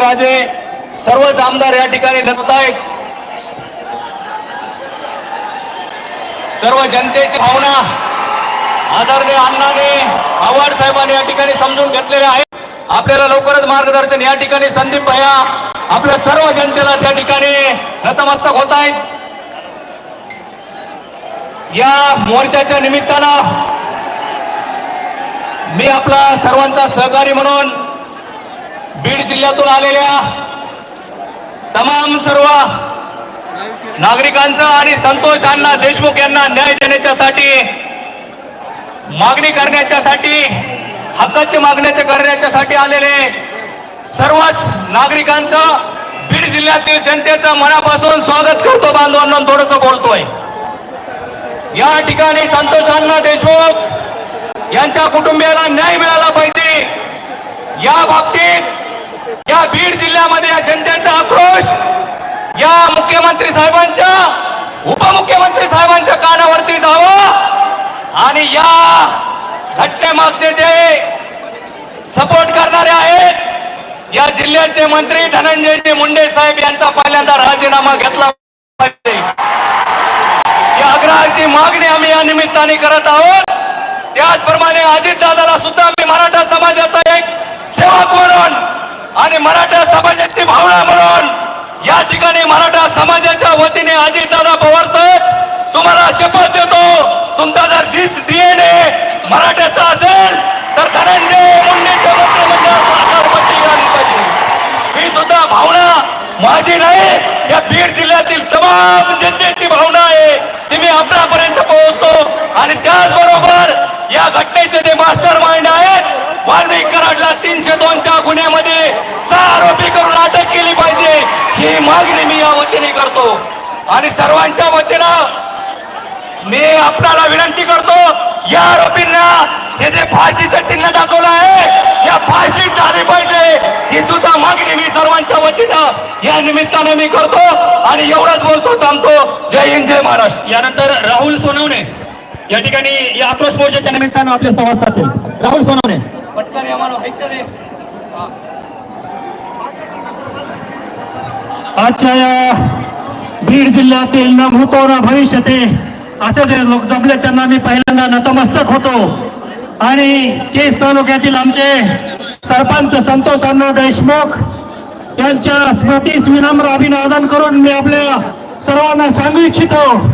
राजे सर्वच आमदार या ठिकाणी लढत आहेत. सर्व जनतेची भावना आदरणीय अण्णाने आव्हाड साहेबांनी या ठिकाणी समजून घेतलेले आहेत. आपल्याला लवकरच मार्गदर्शन या ठिकाणी संदीप भया आपल्या सर्व जनतेला त्या ठिकाणी नतमस्तक होत आहेत. या मोर्चाच्या निमित्तानं मी आपला सर्वांचा सहकारी म्हणून बीड जिल्ह्यातून आलेल्या तमाम सर्व नागरिकांचा आणि संतोष अण्णा देशमुख यांना न्याय देण्याच्यासाठी मागणी करण्याच्यासाठी हक्काची मागण्याच्या करण्याच्यासाठी आलेले सर्वच नागरिकांचं बीड जिल्ह्यातील जनतेचं मनापासून स्वागत करतो बांधवांना थोडस बोलतोय. या ठिकाणी संतोष अण्णा देशमुख यांच्या कुटुंबियाला न्याय मिळाला पाहिजे. या बाबतीत या बीड जिल्ह्यामध्ये या जनतेचा आक्रोश या मुख्यमंत्री साहेबांच्या उपमुख्यमंत्री साहेबांच्या कानावरती जावं आणि या घटनेमागचे जे सपोर्ट करणारे आहेत या जिल्ह्याचे मंत्री धनंजयजी मुंडे साहेब यांचा पहिल्यांदा राजीनामा घेतला पाहिजे. या आग्रहाची मागणी आम्ही या निमित्ताने करत आहोत. त्याचप्रमाणे अजितदादाला सुद्धा मी मराठा समाजाचा एक सेवक म्हणून आणि मराठा समाजाची भावना म्हणून या ठिकाणी मराठा समाजाच्या वतीने अजितदादा पवार साहेब तुम्हाला शपथ देतो. तुमचा जर जीत डीएनए मराठ्याचा असेल तर धनंजय मुंडेच्या पाहिजे ही सुद्धा भावना माझी नाही. या बीड जिल्ह्यातील तमाम जनतेची भावना आहे. मागणी मी या वतीने करतो. आणि सर्वांच्या वतीनं मी आपल्याला विनंती करतो या आरोपींना हे जे फाशीचं चिन्ह दाखवलं आहे या फाशी झाली पाहिजे ही सुद्धा मागणी मी सर्वांच्या वतीनं या निमित्तानं मी करतो आणि एवढंच बोलतो थांबतो. जय हिंद जय महाराष्ट्र. यानंतर राहुल सोनवणे. या ठिकाणी या आक्रोश मोर्चाच्या निमित्तानं आपले संवाद साधतील. राहुल सोनवणे. पटकन आजच्या या बीड जिल्ह्यातील न भूतो भविष्यते असे जे लोक जमले त्यांना मी पहिल्यांदा नतमस्तक होतो. आणि केस तालुक्यातील आमचे सरपंच संतोष अण्णा देशमुख यांच्या स्मृतीस विनम्र अभिनंदन करून मी आपल्या सर्वांना सांगू इच्छितो.